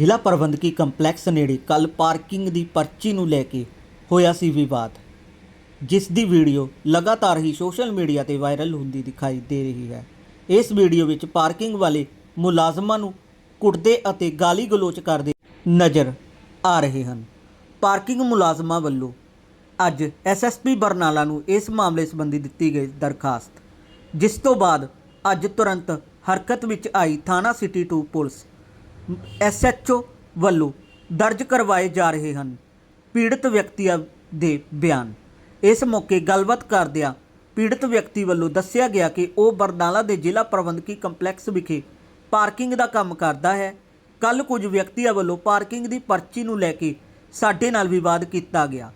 ਜ਼ਿਲ੍ਹਾ ਪ੍ਰਬੰਧਕੀ ਕੰਪਲੈਕਸ ਨੇੜੇ ਕੱਲ ਪਾਰਕਿੰਗ ਦੀ ਪਰਚੀ ਨੂੰ ਲੈ ਕੇ ਹੋਇਆ ਸੀ ਵਿਵਾਦ, ਜਿਸ ਦੀ ਵੀਡੀਓ ਲਗਾਤਾਰ ਹੀ ਸੋਸ਼ਲ ਮੀਡੀਆ ਤੇ ਵਾਇਰਲ ਹੁੰਦੀ ਦਿਖਾਈ ਦੇ ਰਹੀ ਹੈ। ਇਸ ਵੀਡੀਓ ਵਿੱਚ ਪਾਰਕਿੰਗ ਵਾਲੇ ਮੁਲਾਜ਼ਮਾਂ ਨੂੰ ਕੁੱਟਦੇ ਅਤੇ ਗਾਲੀ ਗਲੋਚ ਕਰਦੇ ਨਜ਼ਰ ਆ ਰਹੇ ਹਨ। ਪਾਰਕਿੰਗ ਮੁਲਾਜ਼ਮਾਂ ਵੱਲੋਂ ਅੱਜ ਐਸਐਸਪੀ ਬਰਨਾਲਾ ਨੂੰ ਇਸ ਮਾਮਲੇ ਸੰਬੰਧੀ ਦਿੱਤੀ ਗਈ ਦਰਖਾਸਤ, ਜਿਸ ਤੋਂ ਬਾਅਦ ਅੱਜ ਤੁਰੰਤ ਹਰਕਤ ਵਿੱਚ ਆਈ ਥਾਣਾ ਸਿਟੀ 2 ਪੁਲਿਸ। ਐਸਐਚਓ ਵੱਲੋਂ ਦਰਜ ਕਰਵਾਏ ਜਾ ਰਹੇ ਹਨ ਪੀੜਤ ਵਿਅਕਤੀਆਂ ਦੇ ਬਿਆਨ। ਇਸ ਮੌਕੇ ਗੱਲਬਾਤ ਕਰਦਿਆਂ ਪੀੜਤ ਵਿਅਕਤੀ ਵੱਲੋਂ ਦੱਸਿਆ ਗਿਆ ਕਿ ਉਹ ਬਰਨਾਲਾ ਦੇ ਜ਼ਿਲ੍ਹਾ ਪ੍ਰਬੰਧਕੀ ਕੰਪਲੈਕਸ ਵਿਖੇ ਪਾਰਕਿੰਗ ਦਾ ਕੰਮ ਕਰਦਾ ਹੈ। ਕੱਲ ਕੁਝ ਵਿਅਕਤੀਆਂ ਵੱਲੋਂ ਪਾਰਕਿੰਗ ਦੀ ਪਰਚੀ ਨੂੰ ਲੈ ਕੇ ਸਾਡੇ ਨਾਲ ਵਿਵਾਦ ਕੀਤਾ ਗਿਆ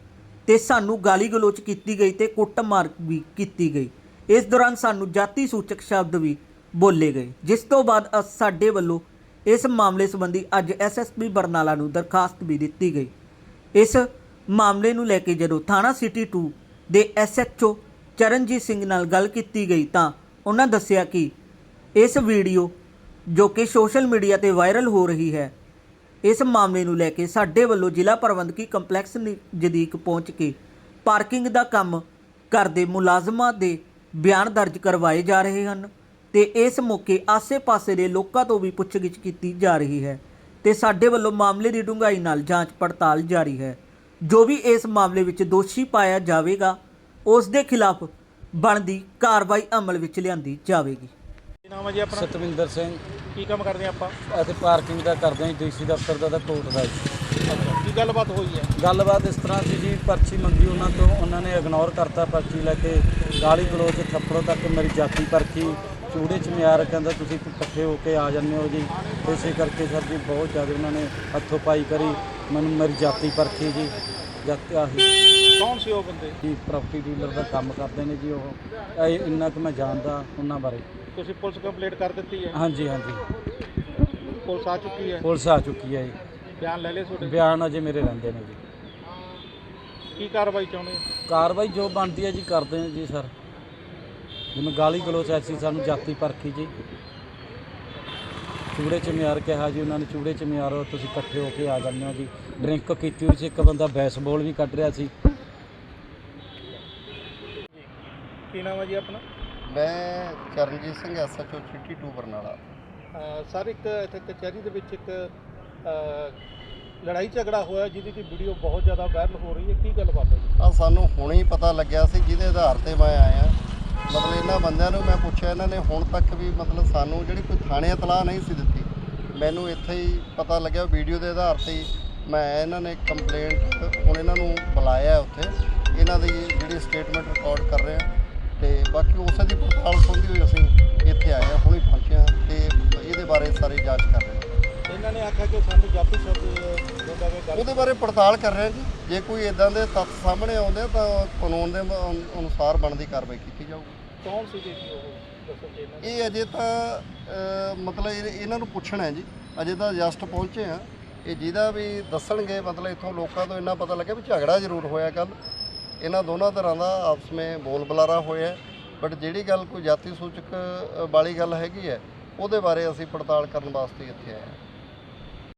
ਤੇ ਸਾਨੂੰ ਗਾਲੀ ਗਲੋਚ ਕੀਤੀ ਗਈ ਤੇ ਕੁੱਟਮਾਰ ਵੀ ਕੀਤੀ ਗਈ। ਇਸ ਦੌਰਾਨ ਸਾਨੂੰ ਜਾਤੀ ਸੂਚਕ ਸ਼ਬਦ ਵੀ ਬੋਲੇ ਗਏ, ਜਿਸ ਤੋਂ ਬਾਅਦ ਅ- ਸਾਡੇ ਵੱਲੋਂ ਇਸ ਮਾਮਲੇ ਸੰਬੰਧੀ ਅੱਜ ਐਸਐਸਪੀ ਬਰਨਾਲਾ ਨੂੰ ਦਰਖਾਸਤ ਵੀ ਦਿੱਤੀ ਗਈ। ਇਸ ਮਾਮਲੇ ਨੂੰ ਲੈ ਕੇ ਜਦੋਂ ਥਾਣਾ ਸਿਟੀ 2 ਦੇ ਐਸਐਚਓ ਚਰਨਜੀਤ ਸਿੰਘ ਨਾਲ ਗੱਲ ਕੀਤੀ ਗਈ ਤਾਂ ਉਹਨਾਂ ਦੱਸਿਆ ਕਿ ਇਸ ਵੀਡੀਓ ਜੋ ਕਿ ਸੋਸ਼ਲ ਮੀਡੀਆ ਤੇ ਵਾਇਰਲ ਹੋ ਰਹੀ ਹੈ, ਇਸ ਮਾਮਲੇ ਨੂੰ ਲੈ ਕੇ ਸਾਡੇ ਵੱਲੋਂ ਜ਼ਿਲ੍ਹਾ ਪ੍ਰਬੰਧਕੀ ਕੰਪਲੈਕਸ ਨਜ਼ਦੀਕ ਪਹੁੰਚ ਕੇ ਪਾਰਕਿੰਗ ਦਾ ਕੰਮ ਕਰਦੇ ਮੁਲਾਜ਼ਮਾਂ ਦੇ ਬਿਆਨ ਦਰਜ ਕਰਵਾਏ ਜਾ ਰਹੇ ਹਨ। ਤੇ ਇਸ ਮੌਕੇ ਆਸੇ-ਪਾਸੇ ਦੇ ਲੋਕਾਂ ਤੋਂ ਵੀ ਪੁੱਛਗਿੱਛ ਕੀਤੀ ਜਾ ਰਹੀ ਹੈ ਤੇ ਸਾਡੇ ਵੱਲੋਂ ਮਾਮਲੇ ਦੀ ਡੂੰਘਾਈ ਨਾਲ ਜਾਂਚ ਪੜਤਾਲ ਜਾਰੀ ਹੈ। ਜੋ ਵੀ ਇਸ ਮਾਮਲੇ ਵਿੱਚ ਦੋਸ਼ੀ ਪਾਇਆ ਜਾਵੇਗਾ ਉਸ ਦੇ ਖਿਲਾਫ ਬਣਦੀ ਕਾਰਵਾਈ ਅਮਲ ਵਿੱਚ ਲਿਆਂਦੀ ਜਾਵੇਗੀ। ਕੀ ਨਾਮ ਹੈ ਜੀ ਆਪਣਾ? ਸਤਵਿੰਦਰ ਸਿੰਘ। ਕੀ ਕੰਮ ਕਰਦੇ ਆਪਾਂ? ਅਤੇ ਪਾਰਕਿੰਗ ਦਾ ਕਰਦੇ ਹਾਂ ਜੀ ਡੀਸੀ ਦਫ਼ਤਰ ਦਾ ਤਾਂ ਕੋਰਟ ਦਾ ਜੀ। ਅੱਛਾ ਕੀ ਗੱਲਬਾਤ ਹੋਈ ਹੈ? ਗੱਲਬਾਤ ਇਸ ਤਰ੍ਹਾਂ ਸੀ ਜੀ ਪਰਚੀ ਮੰਗੀ ਉਹਨਾਂ ਤੋਂ ਉਹਨਾਂ ਨੇ ਇਗਨੋਰ ਕਰਤਾ ਪਰਚੀ ਲੈ ਕੇ ਗਾਲੀ ਗਲੋਚ ਥੱਪੜੋਂ ਤੱਕ ਮੇਰੀ ਜਾਤੀ ਪਰਚੀ ਚੂੜੇ ਚ ਮਿਆਰ ਕਹਿੰਦਾ ਤੁਸੀਂ ਇਕੱਠੇ ਹੋ ਕੇ ਆ ਜਾਂਦੇ ਹੋ ਜੀ। ਇਸੇ ਕਰਕੇ ਸਰ ਜੀ ਬਹੁਤ ਜ਼ਿਆਦਾ ਉਹਨਾਂ ਨੇ ਹੱਥੋਂ ਪਾਈ ਕਰੀ। ਮੈਨੂੰ ਮੇਰੀ ਜਾਤੀ ਪਰਚੀ ਜੀ। ਜਾਤੀ ਆਹੀ। ਕੌਣ ਸੀ ਉਹ ਬੰਦੇ? ਜੀ ਪ੍ਰਾਪਰਟੀ ਡੀਲਰ ਦਾ ਕੰਮ ਕਰਦੇ ਨੇ ਜੀ ਉਹ। ਇਹ ਇੰਨਾ ਕੁ ਮੈਂ ਜਾਣਦਾ ਉਹਨਾਂ ਬਾਰੇ। ਤੁਸੀਂ ਪੁਲਿਸ ਕੰਪਲੇਂਟ ਕਰ ਦਿੱਤੀ ਹੈ? ਹਾਂਜੀ ਹਾਂਜੀ। ਪੁਲਿਸ ਆ ਚੁੱਕੀ ਹੈ? ਪੁਲਿਸ ਆ ਚੁੱਕੀ ਹੈ ਜੀ। ਬਿਆਨ ਲੈ ਲਏ ਤੁਹਾਡੇ ਬਿਆਨ ਅਜੇ ਮੇਰੇ ਰਹਿੰਦੇ ਨੇ ਜੀ। ਕੀ ਕਾਰਵਾਈ ਚਾਹੁੰਦੇ ਹੋ? ਕਾਰਵਾਈ ਜੋ ਬਣਦੀ ਹੈ ਜੀ ਕਰਦੇ ਹਾਂ ਜੀ ਸਰ। ਜਿਵੇਂ ਗਾਲੀ ਗਲੋਚ ਐਸੀ ਸਾਨੂੰ ਜਾਤੀ ਪਰਖੀ ਜੀ। ਚੂੜੇ ਚ ਮਿਆਰ ਕਿਹਾ ਜੀ ਉਹਨਾਂ ਨੇ ਚੂੜੇ ਚ ਮਿਆਰ ਤੁਸੀਂ ਇਕੱਠੇ ਹੋ ਕੇ ਆ ਜਾਂਦੇ ਹੋ ਜੀ। ਡਰਿੰਕ ਕੀਤੀ ਹੋਈ ਸੀ ਇੱਕ ਬੰਦਾ ਬੈਸਬਾਲ ਵੀ ਕੱਢ ਰਿਹਾ ਸੀ। ਕੀ ਨਾਮ ਹੈ ਜੀ ਆਪਣਾ? ਮੈਂ Charanjit Singh SHO city 2 Barnala. Sir ਇੱਕ ਇੱਥੇ ਕਚਹਿਰੀ ਦੇ ਵਿੱਚ ਇੱਕ ਲੜਾਈ ਝਗੜਾ ਹੋਇਆ ਜਿਹਦੀ ਦੀ ਵੀਡੀਓ ਬਹੁਤ ਜ਼ਿਆਦਾ ਵਾਇਰਲ ਹੋ ਰਹੀ ਹੈ। ਕੀ ਗੱਲਬਾਤ ਹੈ ਜੀ? ਆ ਸਾਨੂੰ ਹੁਣੇ ਹੀ ਪਤਾ ਲੱਗਿਆ ਸੀ ਜਿਹਦੇ ਆਧਾਰ ਤੇ ਮੈਂ ਆਇਆ। ਮਤਲਬ ਇਹਨਾਂ ਬੰਦਿਆਂ ਨੂੰ ਮੈਂ ਪੁੱਛਿਆ, ਇਹਨਾਂ ਨੇ ਹੁਣ ਤੱਕ ਵੀ ਮਤਲਬ ਸਾਨੂੰ ਜਿਹੜੀ ਕੋਈ ਥਾਣੇ ਇਤਲਾਹ ਨਹੀਂ ਸੀ ਦਿੱਤੀ। ਮੈਨੂੰ ਇੱਥੇ ਹੀ ਪਤਾ ਲੱਗਿਆ, ਵੀਡੀਓ ਦੇ ਆਧਾਰ ਤੇ ਹੀ ਮੈਂ ਇਹਨਾਂ ਨੇ ਕੰਪਲੇਂਟ ਹੁਣ ਇਹਨਾਂ ਨੂੰ ਬੁਲਾਇਆ ਉੱਥੇ। ਇਹਨਾਂ ਦੀ ਜਿਹੜੀ ਸਟੇਟਮੈਂਟ ਰਿਕਾਰਡ ਕਰ ਰਹੇ ਆ ਤੇ ਬਾਕੀ ਉਸੇ ਦੀ ਪੜਤਾਲ ਸੁਣਦੀ ਹੋਈ ਅਸੀਂ ਇੱਥੇ ਆਏ ਹਾਂ, ਹੁਣੇ ਪਹੁੰਚੇ ਆ ਤੇ ਇਹਦੇ ਬਾਰੇ ਸਾਰੀ ਜਾਂਚ ਕਰ ਰਹੇ ਹਾਂ। ਇਹਨਾਂ ਨੇ ਆਖਿਆ ਕਿ ਸਾਨੂੰ ਜਾਤੀ ਸ਼ਬਦ ਉਹਦੇ ਬਾਰੇ ਪੜਤਾਲ ਕਰ ਰਹੇ ਹਾਂ ਜੀ। ਜੇ ਕੋਈ ਇਦਾਂ ਦੇ ਤੱਥ ਸਾਹਮਣੇ ਆਉਂਦੇ ਆ ਤਾਂ ਕਾਨੂੰਨ ਦੇ ਅਨੁ- ਅਨੁਸਾਰ ਬਣਦੀ ਕਾਰਵਾਈ ਕੀਤੀ ਜਾਊਗੀ। ਕੌਣ ਸੀ ਜੀ ਉਹ? ਦੱਸੋ ਜੀ ਇਹਨਾਂ ਨੇ। ਇਹ ਅਜੇ ਤਾਂ ਅ, ਮਤਲਬ ਇਹ- ਇਹਨਾਂ ਨੂੰ ਪੁੱਛਣਾ ਹੈ ਜੀ। ਅਜੇ ਤਾਂ ਜਸਟ ਪਹੁੰਚੇ ਆ ਇਹ ਜਿਹਦਾ ਵੀ ਦੱਸਣਗੇ ਮਤਲਬ ਇੱਥੋਂ ਲੋਕਾਂ ਤੋਂ ਇੰਨਾ ਪਤਾ ਲੱਗਿਆ ਵੀ ਝਗੜਾ ਜ਼ਰੂਰ ਹੋਇਆ ਕੱਲ ਇਹਨਾਂ ਦੋਨਾਂ ਤਰ੍ਹਾਂ ਦਾ ਆਪਸ ਵਿੱਚ ਬੋਲ ਬੁਲਾਰਾ ਹੋਇਆ ਬਟ ਜਿਹੜੀ ਗੱਲ ਕੋਈ ਜਾਤੀ ਸੂਚਕ ਅ, ਵਾਲੀ ਗੱਲ ਹੈਗੀ ਹੈ ਉਹਦੇ ਬਾਰੇ ਅਸੀਂ ਪੜਤਾਲ ਕਰਨ ਵਾਸਤੇ ਇੱਥੇ ਆਏ ਹਾਂ।